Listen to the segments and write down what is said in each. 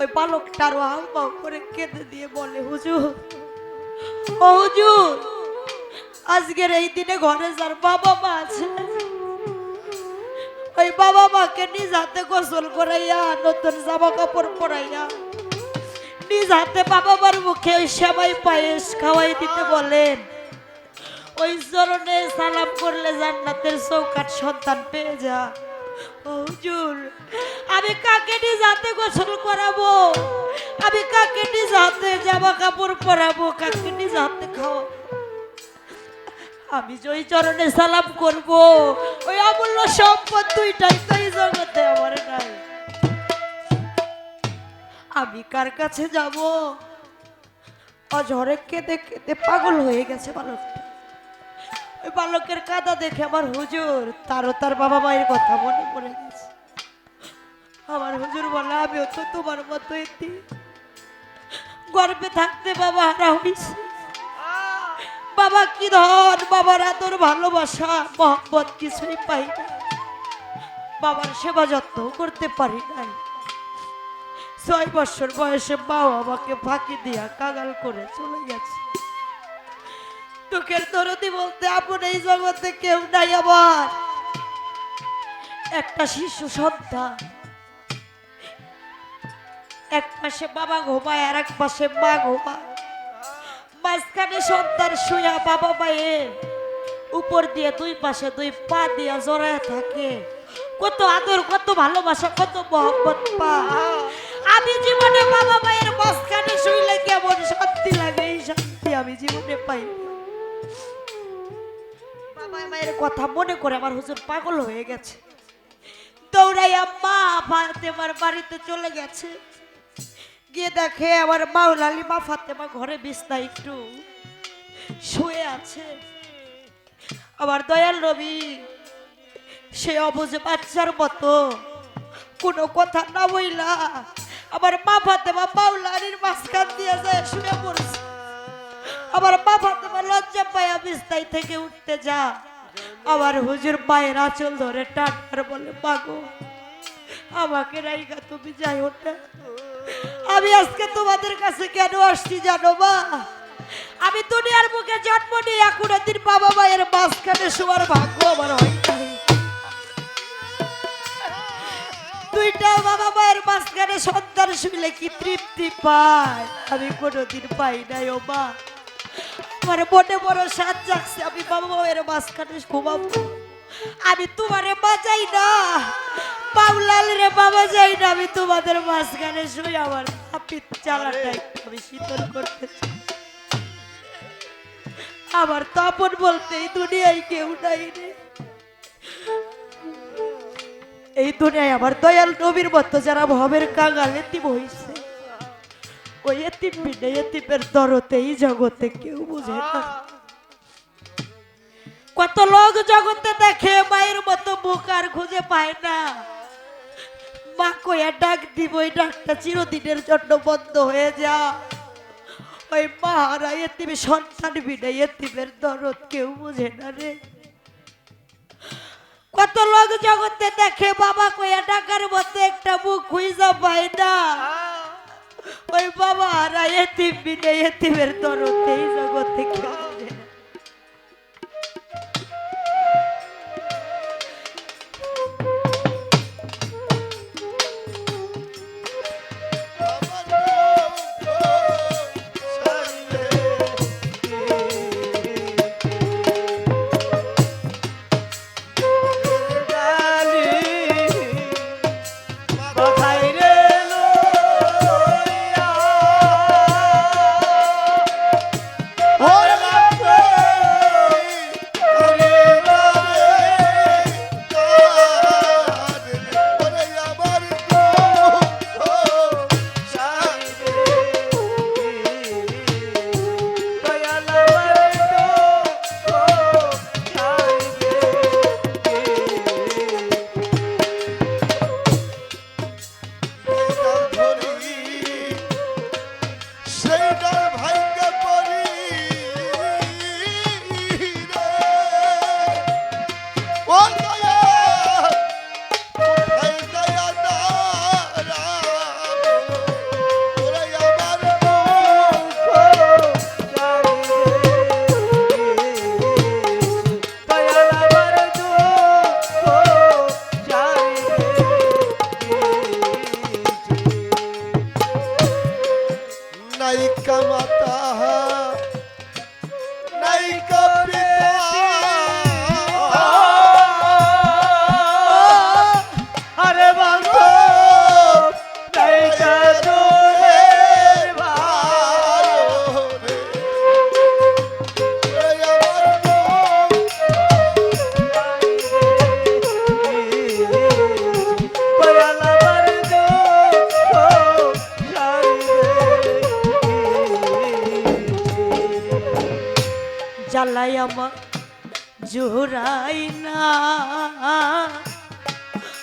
ওই বালকটা আরও হাউমাউ করে কেঁদে দিয়ে বলে, হুজুর, ও হুজুর, আজকের এই দিনে ঘরে যার বাবা মা আছে, ওই বাবা মাকে নিজ হাতে গোসল করাইয়া, নতুন জামা কাপড় পরাইয়া, নিজ হাতে বাবা মার মুখে ওই সেমাই পায়েস খাওয়াই দিতে বলেন। ওই চরণে সালাম করলে জান্নাতের চৌকাট সন্তান পেয়ে যা হুজুর, আমি কাকে গোসল করাবো? আমি কাকে জামা কাপড় পরাবো? কাকে আমি যে ওই চরণে সালাম করব, ওই অমূল্য সম্পদ দুইটাই তো এই জগতে আমার নাই। আমি কার কাছে যাব? অঝরে কেঁদে কেঁদে পাগল হয়ে গেছে বালকটা বালকের কাদা দেখে আমার হুজুর, তারও তার বাবা মায়ের কথা মনে পড়ে গেছে। আমার হুজুর বলে, আমিও তো তোমার মতো এটি গর্বে থাকতে বাবা হারা হয়েছে বাবা কি ধন, বাবার আদর, ভালোবাসা, মহব্বত কিছুই পাই না। বাবার সেবা যত্ন করতে পারি নাই। ছয় বছর বয়সে মাও আমাকে ফাঁকি দিয়া কাগাল করে চলে গেছে। দুঃখের দরদি বলতে আপন এই জগতে কেউ নাই আমার একটা শিশু সন্তান। এক পাশে বাবা ঘুমায় আর এক পাশে মা ঘুমায়। মাঝখানে সন্তান শুয়া বাবা মায়ে উপর দিয়ে দুই পাশে দুই পা দিয়া জড়ায় থাকে। কত আদর, কত ভালোবাসা, কত মহব্বত পা আমি জীবনে বাবা মায়ের মাঝখানে শুইলে কেমন শান্তি লাগে, এই শান্তি আমি জীবনে পাই মায়ের কথা মনে করে আমার হুজুর পাগল হয়ে গেছে। দৌড়াইয়া বাড়িতে চলে গেছে। গিয়ে দেখে আমার মাওলালি মা ফাতেমা ঘরে একটু শুয়ে আছে। আমার দয়াল রবি সে অবুঝে বাচ্চার মতো কোনো কথা না বইলা আমার মা ফাতেমা মাওলালির মাঝখান দিয়ে যায় শুয়ে পড়ছে। আমার বাবা তোমার লজ্জা পায়া বিছনাই থেকে উঠতে যা। আমার হুজুর পায়ের আঁচল ধরে টাটার বলে মাগো আমাকে রাইগা তুমি যাই ওটা আমি আজকে তোমাদের কাছে কেন আসছি জানো মা? আমি দুনিয়ার মুখে জন্ম নিয়ে কোনোদিন বাবা মায়ের মাঝখানে শোয়ার ভাগ্য আমার হয় দুইটা বাবা মায়ের মাঝখানে সন্তান শুনলে কি তৃপ্তি পায়? আমি কোনোদিন পাই নাই ও মা। আমার মনে বড় সাত জাগছে আমি বাবা মায়ের মাঝখানে ঘুমাবো। আমি তোমারে বাজাই না। পাউলাল রে বাবা, যাই না, আমি তোমাদের মাঝখানে শুই। আমার হাপিত চালাটা একটু আমি শীতল করতে আমার তপন বলতে এই দুনিয়ায় কেউ নাই রে। এই দুনিয়ায় আমার দয়াল নবীর মতো যারা ভবের কাঙাল এতিম হইছে। ওই এতিম বিনে এতিমের দরতে এই জগতে কেউ বুঝে না। কত লোক জগতে দেখে মায়ের মতো মুখ আর খুঁজে পায় না। মা কইয়া ডাক দিব ওই ডাকটা চিরদিনের জন্য বন্ধ হয়ে যা। ওই মাহারা এতিমে সন্তান বিনে এতিমের দরদ কেউ বুঝে না রে। কত লোক জগতে দেখে বাবা কইয়া ডাকার মধ্যে একটা মুখ খুঁজা পায় না। বাবা এতিম বিনে এতিমের দরদ এই জগৎ কেউ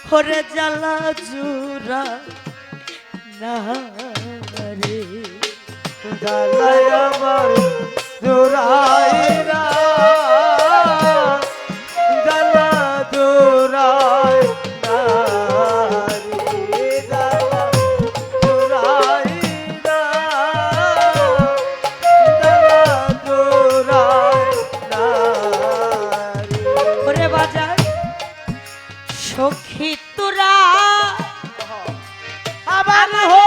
হরে জ্বালা জুরা না রে। জ্বালা আমার জুরাই রা আল্লাহ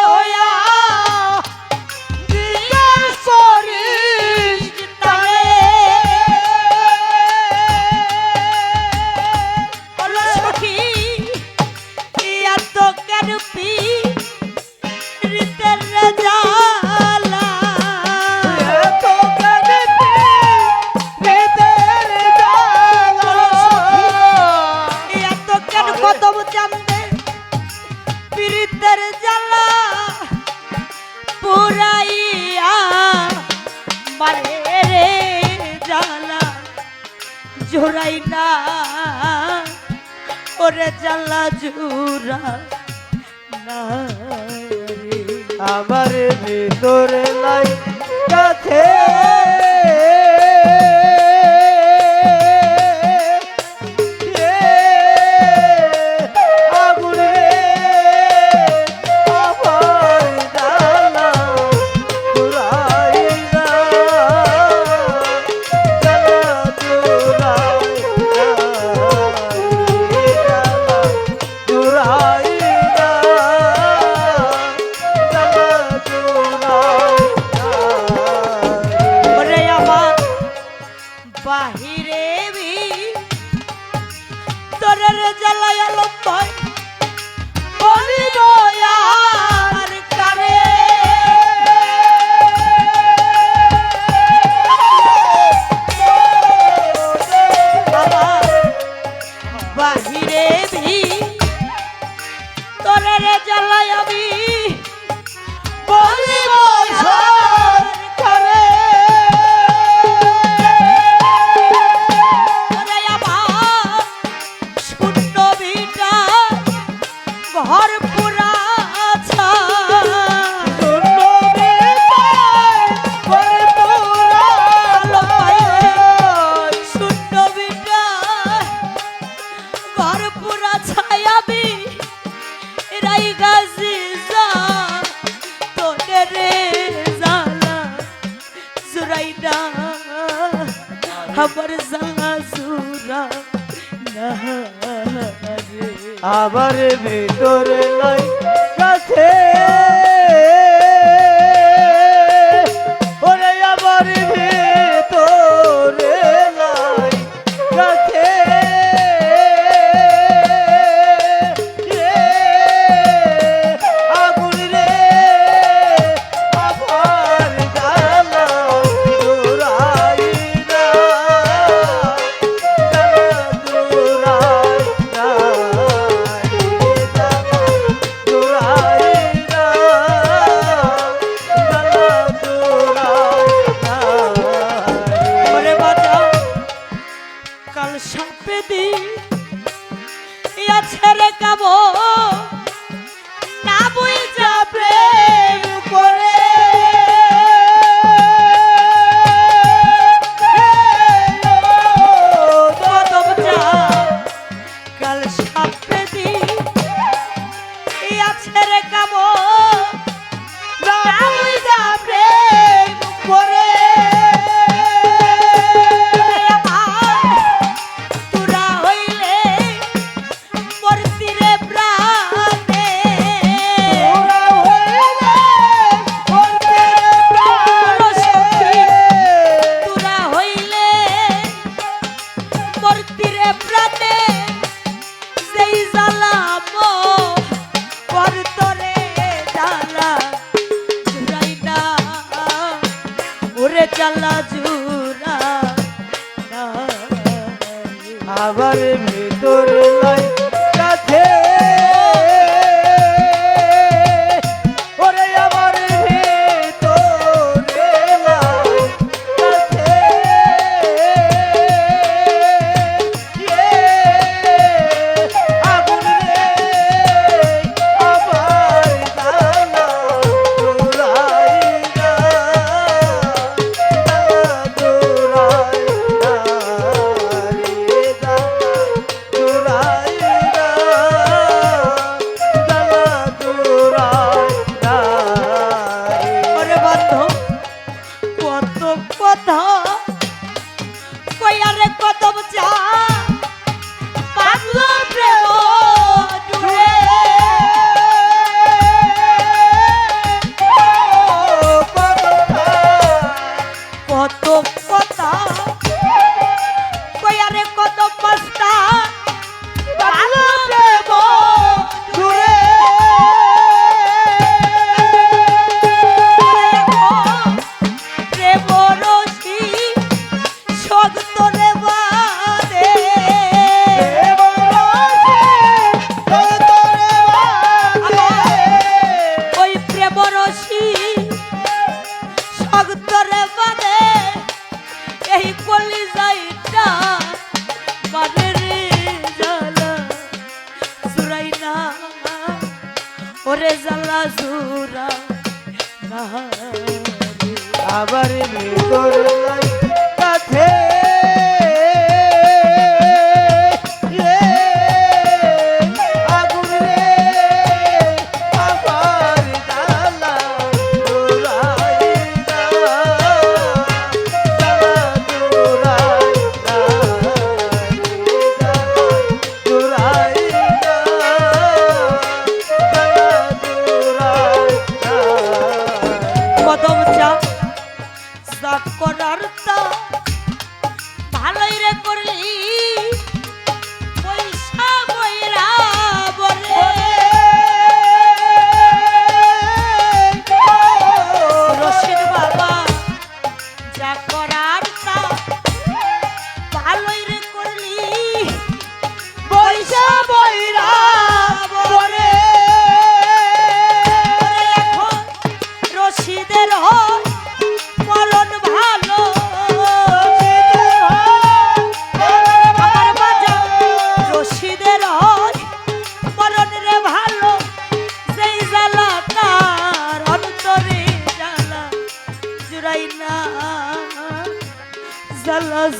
পুরাইয়া মারে রে জালা জোড়াই না ওরে জালা জোড়া না আমার ভিতরে লাই কাছে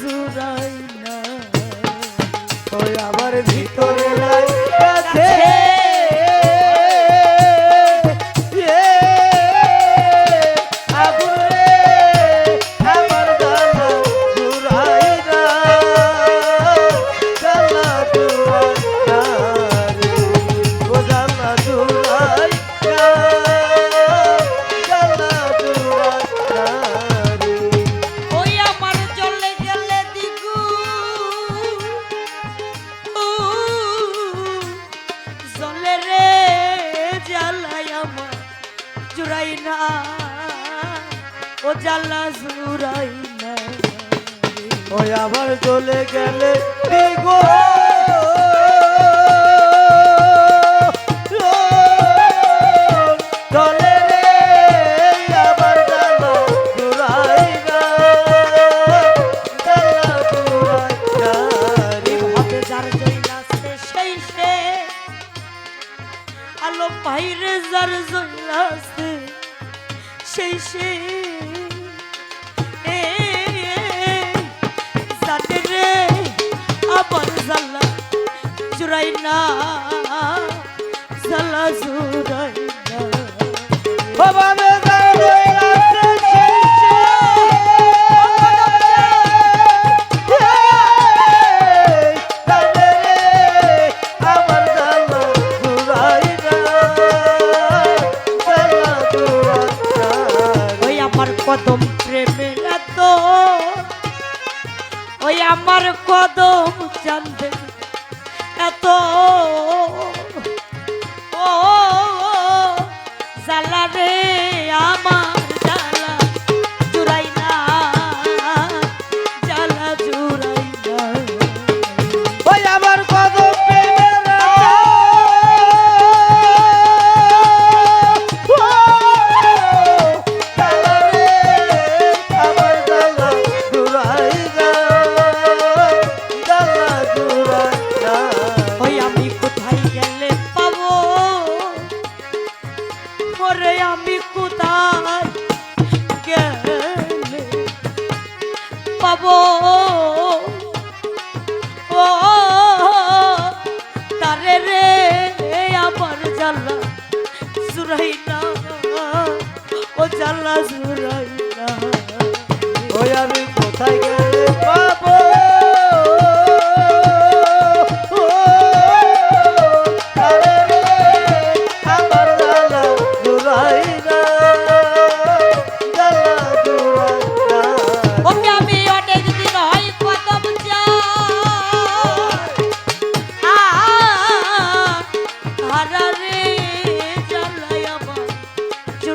জুড়াই না। ওই আমার ভিতরে লাই কদম ও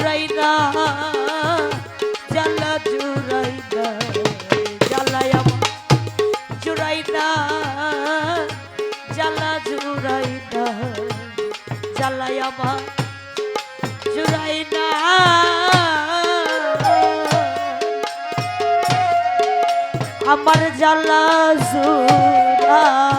চুরাই না জ্বালা চুরাই না জ্বালাই আমার চুরাই না জ্বালা চুরাই না জ্বালাই আমার চুরাই না আমার জ্বালা সুরা